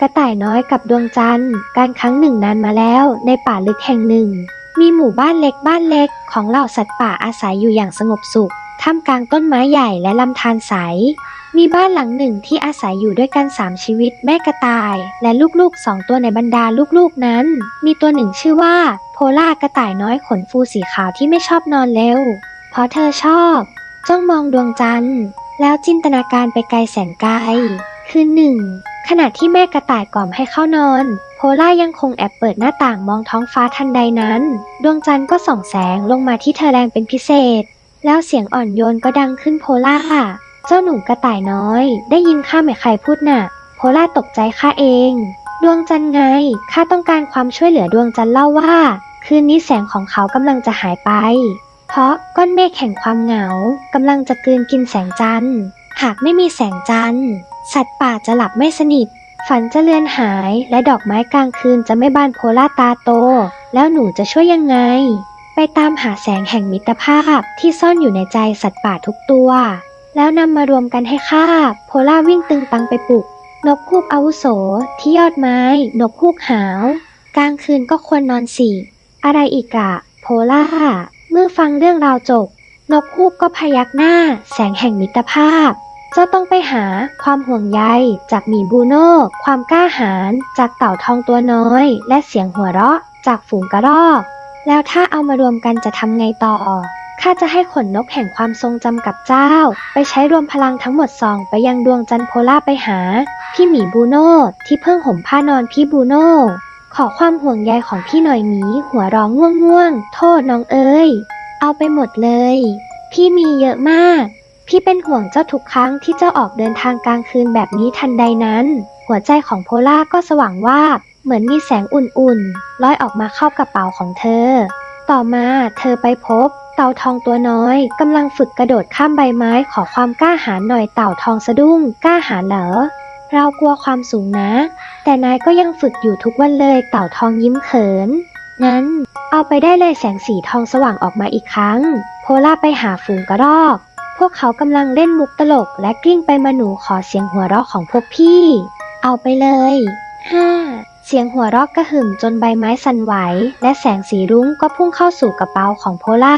กระต่ายน้อยกับดวงจันทร์ การครั้งหนึ่งนานมาแล้วในป่าลึกแห่งหนึ่ง มีหมู่บ้านเล็กบ้านเล็กของเหล่าสัตว์ป่าอาศัยอยู่อย่างสงบสุขท่ามกลางต้นไม้ใหญ่และลำธารใส มีบ้านหลังหนึ่งที่อาศัยอยู่ด้วยกันสามชีวิตแม่กระต่าย และลูกๆสองตัวในบรรดาลูกๆนั้น มีตัวหนึ่งชื่อว่า โพล่ากระต่ายน้อยขนฟูสีขาวที่ไม่ชอบนอนเร็ว เพราะเธอชอบจ้องมองดวงจันทร์ แล้วจินตนาการไปไกลแสนไกล คืนหนึ่ง ขณะที่แม่กระต่ายกล่อมให้เข้านอน โพล่ายังคงแอบเปิดหน้าต่างมองท้องฟ้าทันใดนั้น ดวงจันทร์ก็ส่องแสงลงมาที่เธอแรงเป็นพิเศษ แล้วเสียงอ่อนโยนก็ดังขึ้นโพล่าเจ้าหนูกระต่ายน้อย ได้ยินข้าไหมใครพูดน่ะ โพล่าตกใจข้าเอง ดวงจันทร์ไงข้าต้องการความช่วยเหลือดวงจันทร์เล่าว่า คืนนี้แสงของเขากำลังจะหายไป เพราะก้อนเมฆแห่งความเหงากำลังจะกลืนกินแสงจันทร์ หากไม่มีแสงจันทร์ สัตว์ป่าจะหลับไม่สนิท ฝันจะเลือนหายและดอกไม้กลางคืนจะไม่บานโพล่าตาโต แล้วหนูจะช่วยยังไง ไปตามหาแสงแห่งมิตรภาพที่ซ่อนอยู่ในใจสัตว์ป่าทุกตัว แล้วนำมารวมกันให้ข้าโพล่าวิ่งตึงตังไปปลุก นกคูกอาวุโส ที่ยอดไม้ นกคูกหาว กลางคืนก็ควรนอนสี่อะไรอีกอะโพล่าเมื่อฟังเรื่องราวจบ นกฮูกก็พยักหน้า แสงแห่งมิตรภาพ จ้าต้องไปหาความห่วงใยจากหมีบูโน่ความกล้าหาญจากเต่าทองตัวน้อย และเสียงหัวเราะ จากฝูงกระรอก แล้วถ้าเอามารวมกันจะทำไงต่อ ข้าจะให้ขนนกแห่งความทรงจำกับเจ้า ไปใช้รวมพลังทั้งหมดส่องไปยังดวงจันทร์โพล่าไปหา พี่หมีบูโน่ที่เพิ่งห่มผ้านอนพี่บูโน่ขอความห่วงใยของพี่หน่อยหมีหัวเร้องง่วงง่วงๆโทษน้องเอ้ยเอาไปหมดเลย พี่มีเยอะมาก พี่เป็นห่วงเจ้าทุกครั้งที่เจ้าออกเดินทางกลางคืนแบบนี้ทันใดนั้น หัวใจของโพล่าก็สว่างวาบเหมือนมีแสงอุ่นๆลอยออกมาเข้ากระเป๋าของเธอ ต่อมาเธอไปพบ เต่าทองตัวน้อยกำลังฝึกกระโดดข้ามใบไม้ขอความกล้าหาญหน่อยเต่าทองสะดุ้งกล้าหาญเหรอเรากลัวความสูงนะ แต่นายก็ยังฝึกอยู่ทุกวันเลยเต่าทองยิ้มเขิน งั้น เอาไปได้เลยแสงสีทองสว่างออกมาอีกครั้ง โพล่าไปหาฝูงกระรอก พวกเขากำลังเล่นมุกตลกและกลิ้งไปมาหนูขอเสียงหัวเราะของพวกพี่ เอาไปเลยฮ่าเสียงหัวเราะกระหึ่มจนใบไม้สั่นไหว และแสงสีรุ้งก็พุ่งเข้าสู่กระเป๋าของโพล่า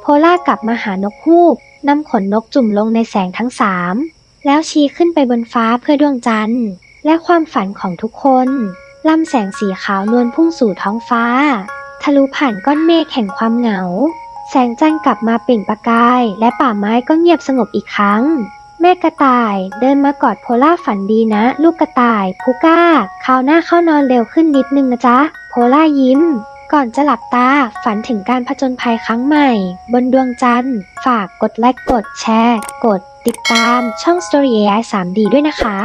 โพล่ากลับมาหานกฮูกนำขนนกจุ่มลงในแสงทั้งสามแล้วชี้ขึ้นไปบนฟ้าเพื่อดวงจันทร์ และความฝันของทุกคนลำแสงสีขาวนวลพุ่งสู่ท้องฟ้า ทะลุผ่านก้อนเมฆแห่งความเหงา แสงจันทร์กลับมาเปล่งประกาย และป่าไม้ก็เงียบสงบอีกครั้ง แม่กระต่ายเดินมากอดโพล่าฝันดีนะ ลูกกระต่ายพูก้าคราวหน้าเข้านอนเร็วขึ้นนิดนึงนะจ๊ะ โพล่ายิ้ม ก่อนจะหลับตาฝันถึงการผจญภัยครั้งใหม่ บนดวงจันทร์ ฝากกดไลค์กดแชร์ กดติดตามช่อง Story AI 3D ด้วยนะคะ